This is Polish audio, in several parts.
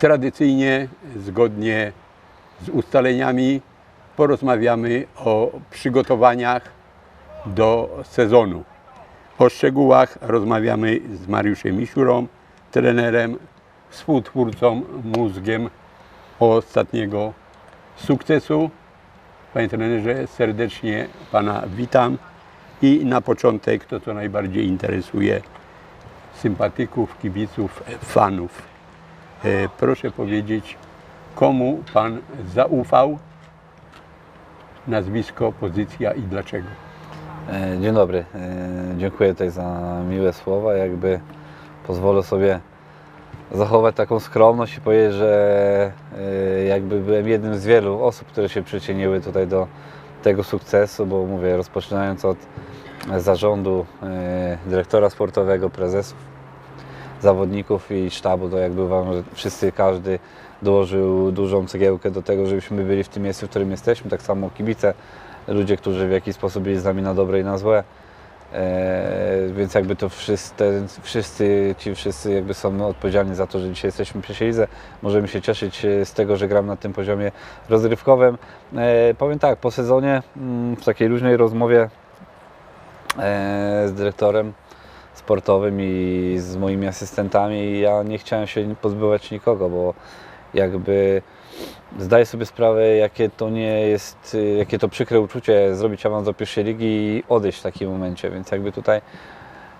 tradycyjnie, zgodnie z ustaleniami, porozmawiamy o przygotowaniach do sezonu. O szczegółach rozmawiamy z Mariuszem Misiurą, trenerem, współtwórcą, mózgiem ostatniego sukcesu. Panie trenerze, serdecznie Pana witam i na początek to, co najbardziej interesuje sympatyków, kibiców, fanów. E, Proszę powiedzieć, komu Pan zaufał, nazwisko, pozycja i dlaczego? E, Dzień dobry. E, Dziękuję tutaj za miłe słowa. Jakby pozwolę sobie zachować taką skromność i powiedzieć, że jakby byłem jednym z wielu osób, które się przyczyniły tutaj do tego sukcesu, bo mówię, rozpoczynając od zarządu, dyrektora sportowego, prezesów, zawodników i sztabu, to jakby uważam, że wszyscy, każdy dołożył dużą cegiełkę do tego, żebyśmy byli w tym miejscu, w którym jesteśmy. Tak samo kibice, ludzie, którzy w jakiś sposób byli z nami na dobre i na złe. E, więc jakby to wszyscy, wszyscy, ci wszyscy jakby są odpowiedzialni za to, że dzisiaj jesteśmy przy lidze. Możemy się cieszyć e, z tego, że gram na tym poziomie rozrywkowym. E, powiem tak, po sezonie mm, w takiej luźnej rozmowie e, z dyrektorem sportowym i z moimi asystentami. Ja nie chciałem się pozbywać nikogo, bo jakby zdaję sobie sprawę, jakie to nie jest, jakie to przykre uczucie zrobić awans do pierwszej ligi i odejść w takim momencie, więc jakby tutaj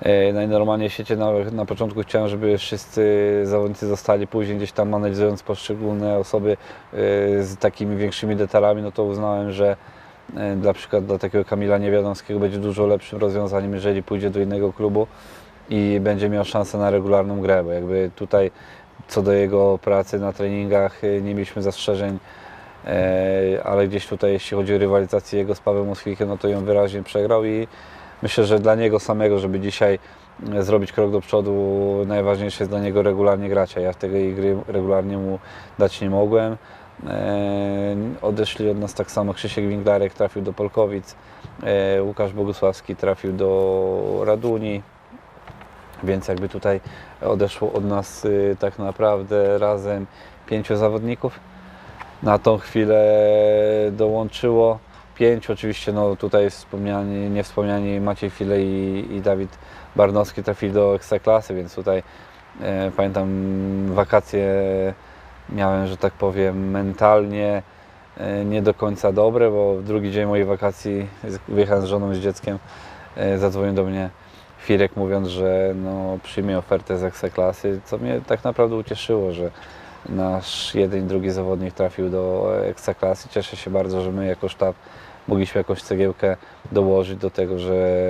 e, najnormalniej w świecie na, na początku chciałem, żeby wszyscy zawodnicy zostali później gdzieś tam analizując poszczególne osoby e, z takimi większymi detalami, no to uznałem, że dla przykład dla takiego Kamila Niewiadomskiego będzie dużo lepszym rozwiązaniem, jeżeli pójdzie do innego klubu i będzie miał szansę na regularną grę, bo jakby tutaj co do jego pracy na treningach y, nie mieliśmy zastrzeżeń, e, ale gdzieś tutaj jeśli chodzi o rywalizację jego z Pawłem Moskwikiem, no to ją wyraźnie przegrał i myślę, że dla niego samego, żeby dzisiaj e, zrobić krok do przodu, najważniejsze jest dla niego regularnie grać, a ja tej gry regularnie mu dać nie mogłem. E, Odeszli od nas tak samo Krzysiek Winglarek trafił do Polkowic, e, Łukasz Bogusławski trafił do Raduni, więc jakby tutaj odeszło od nas y, tak naprawdę razem pięciu zawodników. Na tą chwilę dołączyło pięć. Oczywiście no, tutaj wspomniani, niewspomniani Maciej File i, i Dawid Barnowski trafili do Ekstraklasy, więc tutaj e, pamiętam wakacje miałem, że tak powiem, mentalnie e, nie do końca dobre, bo w drugi dzień mojej wakacji wyjechałem z żoną z dzieckiem, e, zadzwonił do mnie Firek mówiąc, że no, przyjmie ofertę z Ekstraklasy, co mnie tak naprawdę ucieszyło, że nasz jeden i drugi zawodnik trafił do Ekstraklasy. Cieszę się bardzo, że my jako sztab mogliśmy jakąś cegiełkę dołożyć do tego, że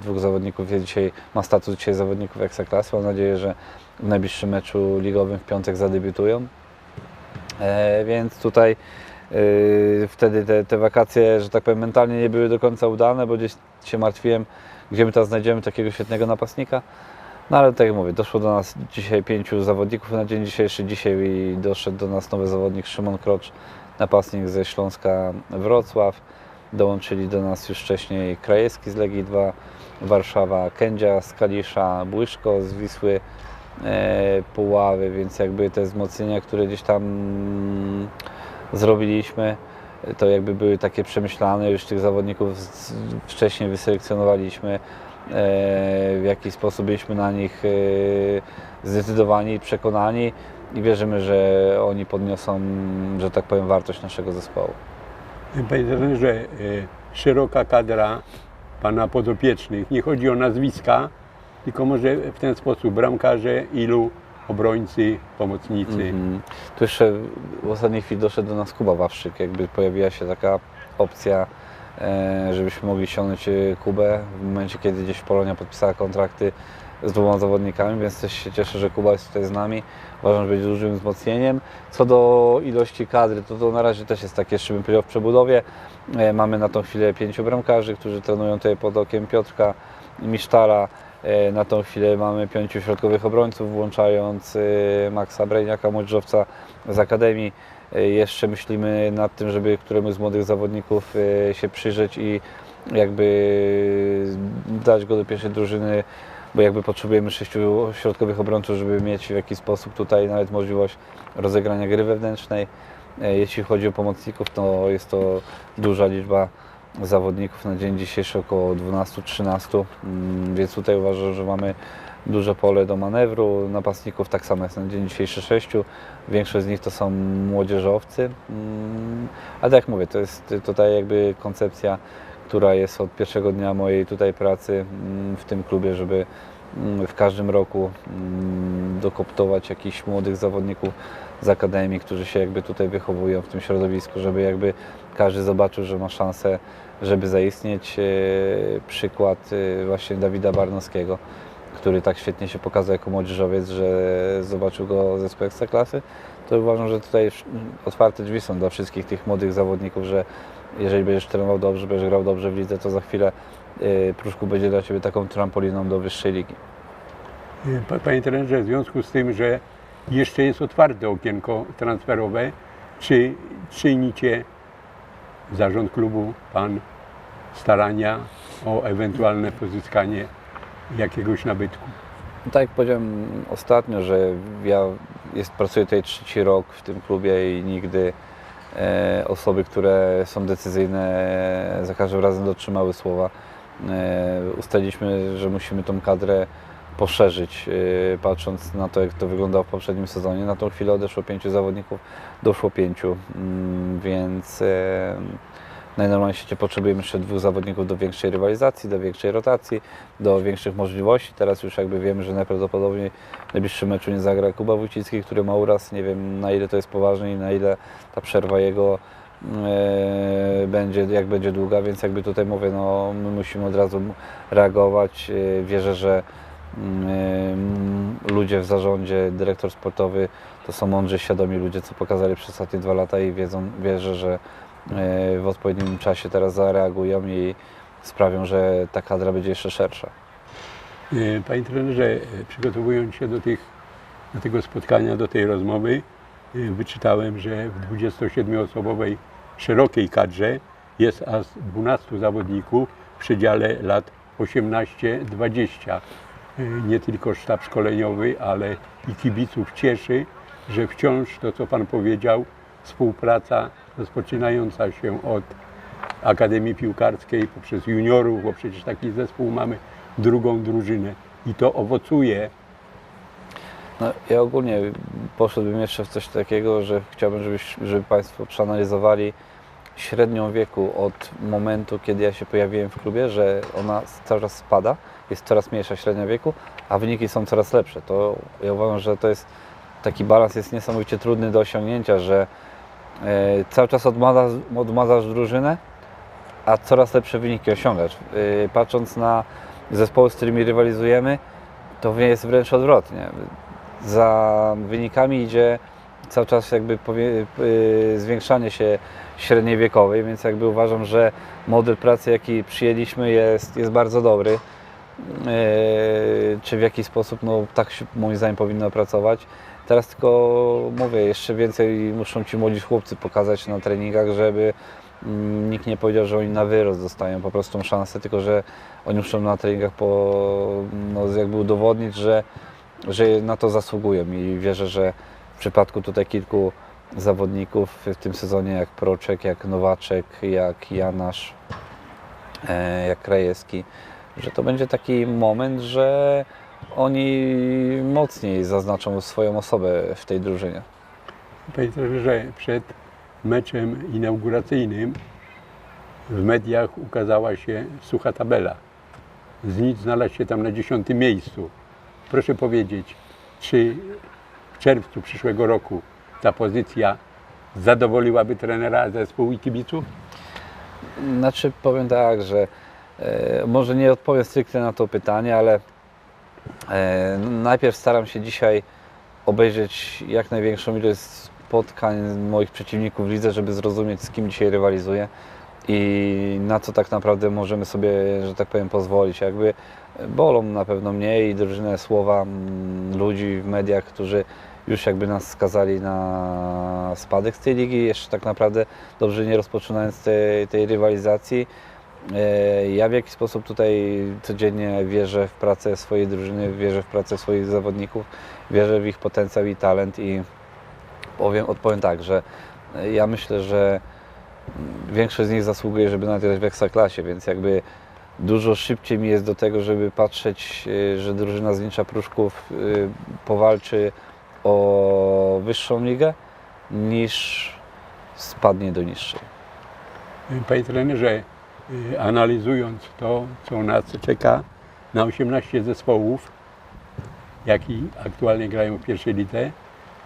dwóch zawodników jest dzisiaj, ma status dzisiaj zawodników Ekstraklasy. Mam nadzieję, że w najbliższym meczu ligowym w piątek zadebiutują. E, więc tutaj y, wtedy te, te wakacje, że tak powiem, mentalnie nie były do końca udane, bo gdzieś się martwiłem, gdzie my teraz znajdziemy takiego świetnego napastnika. No ale tak jak mówię, doszło do nas dzisiaj pięciu zawodników na dzień dzisiejszy. Dzisiaj doszedł do nas nowy zawodnik Szymon Krocz, napastnik ze Śląska Wrocław. Dołączyli do nas już wcześniej Krajewski z Legii 2, Warszawa, Kędzia z Kalisza, Błyszko z Wisły, e, Puławy, więc jakby te wzmocnienia, które gdzieś tam zrobiliśmy, to jakby były takie przemyślane, już tych zawodników wcześniej wyselekcjonowaliśmy, e, w jaki sposób byliśmy na nich e, zdecydowani i przekonani i wierzymy, że oni podniosą, że tak powiem, wartość naszego zespołu. Panie trenerze, e, szeroka kadra Pana podopiecznych. Nie chodzi o nazwiska, tylko może w ten sposób bramkarze, ilu obrońcy, pomocnicy. Mhm. Tu jeszcze w ostatniej chwili doszedł do nas Kuba Wawrzyk, jakby pojawiła się taka opcja, e, żebyśmy mogli ściągnąć e, Kubę w momencie, kiedy gdzieś Polonia podpisała kontrakty z dwoma zawodnikami, więc też się cieszę, że Kuba jest tutaj z nami. Uważam, że będzie dużym wzmocnieniem. Co do ilości kadry, to, to na razie też jest takie, jeszcze bym powiedział, w przebudowie. E, Mamy na tą chwilę pięciu bramkarzy, którzy trenują tutaj pod okiem Piotrka Misztala. E, Na tą chwilę mamy pięciu środkowych obrońców, włączając e, Maxa Brejniaka, młodzieżowca z Akademii. E, Jeszcze myślimy nad tym, żeby któremuś z młodych zawodników się przyjrzeć i jakby dać go do pierwszej drużyny bo jakby potrzebujemy sześciu środkowych obrońców, żeby mieć w jakiś sposób tutaj nawet możliwość rozegrania gry wewnętrznej. Jeśli chodzi o pomocników, to jest to duża liczba zawodników na dzień dzisiejszy około 12-13, mm, więc tutaj uważam, że mamy duże pole do manewru. Napastników tak samo jest na dzień dzisiejszy sześciu. Większość z nich to są młodzieżowcy. Mm, Ale tak jak mówię, to jest tutaj jakby koncepcja, która jest od pierwszego dnia mojej tutaj pracy mm, w tym klubie, żeby w każdym roku dokoptować jakichś młodych zawodników z akademii, którzy się jakby tutaj wychowują w tym środowisku, żeby jakby każdy zobaczył, że ma szansę, żeby zaistnieć. E, Przykład e, właśnie Dawida Barnowskiego, który tak świetnie się pokazał jako młodzieżowiec, że zobaczył go zespół Ekstraklasy, to uważam, że tutaj otwarte drzwi są dla wszystkich tych młodych zawodników, że jeżeli będziesz trenował dobrze, będziesz grał dobrze w lidze, to za chwilę e, Pruszków będzie dla Ciebie taką trampoliną do wyższej ligi. Pa- Panie trenerze, w związku z tym, że jeszcze jest otwarte okienko transferowe, czy czynicie zarząd klubu, pan starania o ewentualne pozyskanie jakiegoś nabytku? Tak jak powiedziałem ostatnio, że ja jest, pracuję tutaj trzeci rok w tym klubie i nigdy e, osoby, które są decyzyjne, za każdym razem dotrzymały słowa. E, ustaliliśmy, że musimy tą kadrę poszerzyć, e, patrząc na to, jak to wyglądało w poprzednim sezonie. Na tą chwilę odeszło pięciu zawodników, doszło pięciu, mm, więc e, najnormalniej świecie potrzebujemy jeszcze dwóch zawodników do większej rywalizacji, do większej rotacji, do większych możliwości. Teraz już jakby wiemy, że najprawdopodobniej w najbliższym meczu nie zagra Kuba Wójcicki, który ma uraz. Nie wiem na ile to jest poważne i na ile ta przerwa jego e, będzie, jak będzie długa, więc jakby tutaj mówię, no my musimy od razu reagować. Wierzę, że ludzie w zarządzie, dyrektor sportowy to są mądrzy, świadomi ludzie, co pokazali przez ostatnie dwa lata i wiedzą, wierzę, że e, w odpowiednim czasie teraz zareagują i sprawią, że ta kadra będzie jeszcze szersza. Y, Panie trenerze, y, przygotowując się do, tych, do tego spotkania, do tej rozmowy, y, wyczytałem, że w 27-osobowej szerokiej kadrze jest aż 12 zawodników w przedziale lat 18-20. Y, Nie tylko sztab szkoleniowy, ale i kibiców cieszy, że wciąż to, co Pan powiedział, współpraca rozpoczynająca się od Akademii Piłkarskiej poprzez juniorów, bo przecież taki zespół mamy, drugą drużynę i to owocuje. No, ja ogólnie poszedłbym jeszcze w coś takiego, że chciałbym, żebyś, żeby Państwo przeanalizowali średnią wieku od momentu, kiedy ja się pojawiłem w klubie, że ona cały czas spada, jest coraz mniejsza średnia wieku, a wyniki są coraz lepsze. To ja uważam, że to jest taki balans jest niesamowicie trudny do osiągnięcia, że e, cały czas odmadasz drużynę, a coraz lepsze wyniki osiągasz. E, patrząc na zespoły, z którymi rywalizujemy, to jest wręcz odwrotnie. Za wynikami idzie cały czas jakby y, zwiększanie się średniej wiekowej, więc jakby uważam, że model pracy, jaki przyjęliśmy jest, jest bardzo dobry. Y, Czy w jakiś sposób, no tak się moim zdaniem powinno pracować. Teraz tylko mówię, jeszcze więcej muszą ci młodzi chłopcy pokazać na treningach, żeby mm, nikt nie powiedział, że oni na wyrost dostają po prostu szansę, tylko że oni muszą na treningach po, no, jakby udowodnić, że, że na to zasługują i wierzę, że przypadku tutaj kilku zawodników w tym sezonie, jak Proczek, jak Nowaczek, jak Janasz, e, jak Krajewski, że to będzie taki moment, że oni mocniej zaznaczą swoją osobę w tej drużynie. Panie trenerze, przed meczem inauguracyjnym w mediach ukazała się sucha tabela. Z nic znalazł się tam na dziesiątym miejscu. Proszę powiedzieć, czy czerwcu przyszłego roku ta pozycja zadowoliłaby trenera, zespół i kibiców? Znaczy powiem tak, że e, może nie odpowiem stricte na to pytanie, ale e, najpierw staram się dzisiaj obejrzeć jak największą ilość spotkań moich przeciwników w lidze, żeby zrozumieć z kim dzisiaj rywalizuję i na co tak naprawdę możemy sobie, że tak powiem, pozwolić. Jakby bolą na pewno mnie i drużynę słowa mm, ludzi w mediach, którzy już jakby nas skazali na spadek z tej ligi, jeszcze tak naprawdę dobrze nie rozpoczynając tej, tej rywalizacji. E, Ja w jakiś sposób tutaj codziennie wierzę w pracę swojej drużyny, wierzę w pracę swoich zawodników, wierzę w ich potencjał i talent i powiem, odpowiem tak, że ja myślę, że większość z nich zasługuje, żeby nawet grać w Ekstraklasie, więc jakby dużo szybciej mi jest do tego, żeby patrzeć, y, że drużyna z Wincza Pruszków powalczy o wyższą ligę, niż spadnie do niższej. Panie trenerze, y, analizując to, co nas czeka na 18 zespołów, jaki aktualnie grają w pierwszej lidze,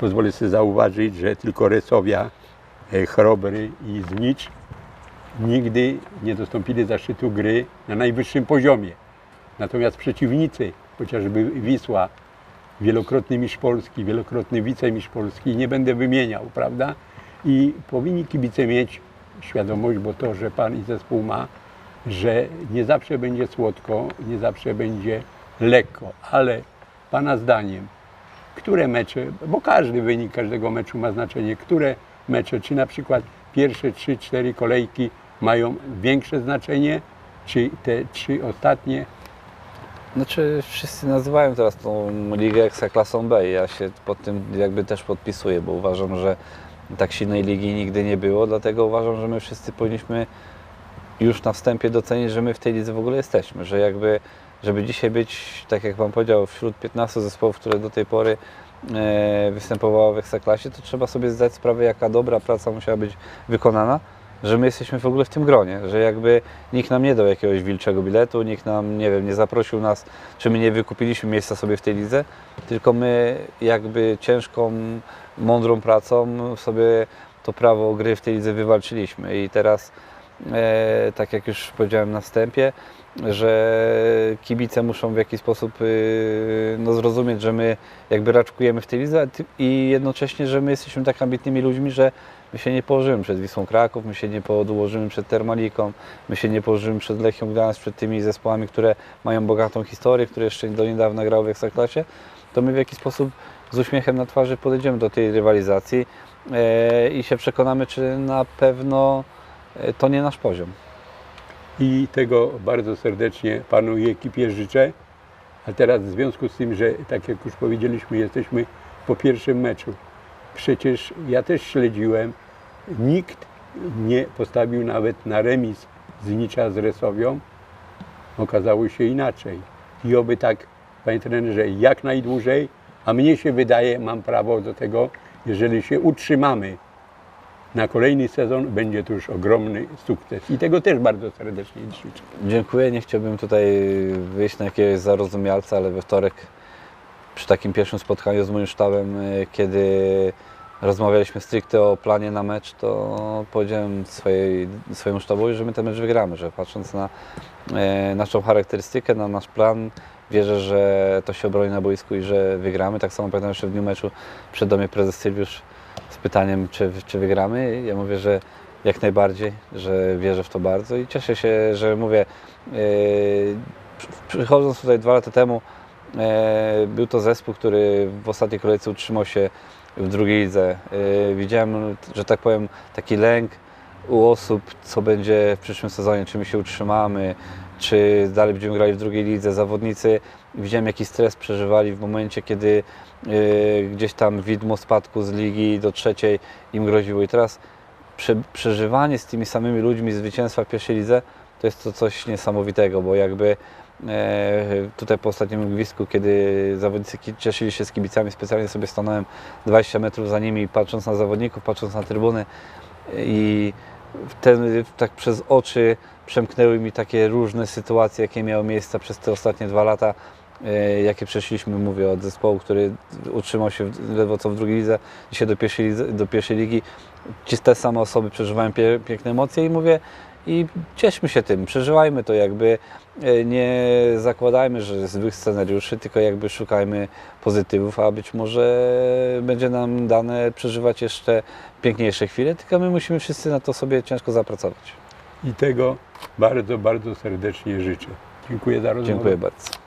pozwolę sobie zauważyć, że tylko Resowia, e, Chrobry i Znicz nigdy nie dostąpili zaszczytu gry na najwyższym poziomie. Natomiast przeciwnicy, chociażby Wisła, wielokrotny mistrz Polski, wielokrotny wicemistrz Polski, nie będę wymieniał, prawda? I powinni kibice mieć świadomość, bo to, że Pan i zespół ma, że nie zawsze będzie słodko, nie zawsze będzie lekko, ale Pana zdaniem, które mecze, bo każdy wynik każdego meczu ma znaczenie, które mecze, czy na przykład pierwsze trzy, cztery kolejki mają większe znaczenie, czy te trzy ostatnie Znaczy wszyscy nazywają teraz tą ligę Ekstraklasą B ja się pod tym jakby też podpisuję, bo uważam, że tak silnej ligi nigdy nie było, dlatego uważam, że my wszyscy powinniśmy już na wstępie docenić, że my w tej lidze w ogóle jesteśmy, że jakby, żeby dzisiaj być, tak jak Wam powiedział, wśród 15 zespołów, które do tej pory e, występowały w Ekstraklasie, to trzeba sobie zdać sprawę, jaka dobra praca musiała być wykonana, że my jesteśmy w ogóle w tym gronie, że jakby nikt nam nie dał jakiegoś wilczego biletu, nikt nam, nie wiem, nie zaprosił nas, czy my nie wykupiliśmy miejsca sobie w tej lidze, tylko my jakby ciężką, mądrą pracą sobie to prawo gry w tej lidze wywalczyliśmy. I teraz, e, tak jak już powiedziałem na wstępie, że kibice muszą w jakiś sposób y, no, zrozumieć, że my jakby raczkujemy w tej lidze i jednocześnie, że my jesteśmy tak ambitnymi ludźmi, że my się nie położymy przed Wisłą Kraków, my się nie położymy przed Termaliką, my się nie położymy przed Lechią Gdańsk, przed tymi zespołami, które mają bogatą historię, które jeszcze do niedawna grały w Ekstraklasie, to my w jakiś sposób z uśmiechem na twarzy podejdziemy do tej rywalizacji e, i się przekonamy, czy na pewno e, to nie nasz poziom. I tego bardzo serdecznie Panu i ekipie życzę. A teraz w związku z tym, że tak jak już powiedzieliśmy, jesteśmy po pierwszym meczu. Przecież ja też śledziłem, nikt nie postawił nawet na remis Znicza z Resowią. Okazało się inaczej. I oby tak, Panie trenerze, jak najdłużej, a mnie się wydaje, mam prawo do tego, jeżeli się utrzymamy na kolejny sezon, będzie to już ogromny sukces. I tego też bardzo serdecznie życzę. Dziękuję. Nie chciałbym tutaj wyjść na jakiegoś zarozumialca, ale we wtorek przy takim pierwszym spotkaniu z moim sztabem, e, kiedy rozmawialiśmy stricte o planie na mecz, to powiedziałem swojej, swojemu sztabowi, że my ten mecz wygramy, że patrząc na e, naszą charakterystykę, na nasz plan, wierzę, że to się obroni na boisku i że wygramy. Tak samo pamiętam jeszcze w dniu meczu przed domie prezes Sylwiusz z pytaniem, czy, czy wygramy. Ja mówię, że jak najbardziej, że wierzę w to bardzo i cieszę się, że mówię, e, przy- przychodząc tutaj dwa lata temu, był to zespół, który w ostatniej kolejce utrzymał się w drugiej lidze. E, Widziałem, że tak powiem, taki lęk u osób, co będzie w przyszłym sezonie, czy my się utrzymamy, czy dalej będziemy grali w drugiej lidze. Zawodnicy, widziałem jaki stres przeżywali w momencie, kiedy e, gdzieś tam widmo spadku z ligi do trzeciej im groziło. I teraz prze, przeżywanie z tymi samymi ludźmi zwycięstwa w pierwszej lidze to jest to coś niesamowitego, bo jakby e, tutaj po ostatnim gwizdku, kiedy zawodnicy cieszyli się z kibicami, specjalnie sobie stanąłem 20 metrów za nimi, patrząc na zawodników, patrząc na trybuny i ten, tak przez oczy przemknęły mi takie różne sytuacje, jakie miały miejsce przez te ostatnie dwa lata, e, jakie przeszliśmy, mówię, od zespołu, który utrzymał się ledwo co w drugiej lidze, dzisiaj do pierwszej, do pierwszej ligi. Ci te same osoby przeżywają piękne emocje i mówię, i cieszmy się tym, przeżywajmy to jakby, e, nie zakładajmy, że złych scenariuszy, tylko jakby szukajmy pozytywów, a być może będzie nam dane przeżywać jeszcze piękniejsze chwile, tylko my musimy wszyscy na to sobie ciężko zapracować. I tego bardzo, bardzo serdecznie życzę. Dziękuję za rozmowę. Dziękuję bardzo.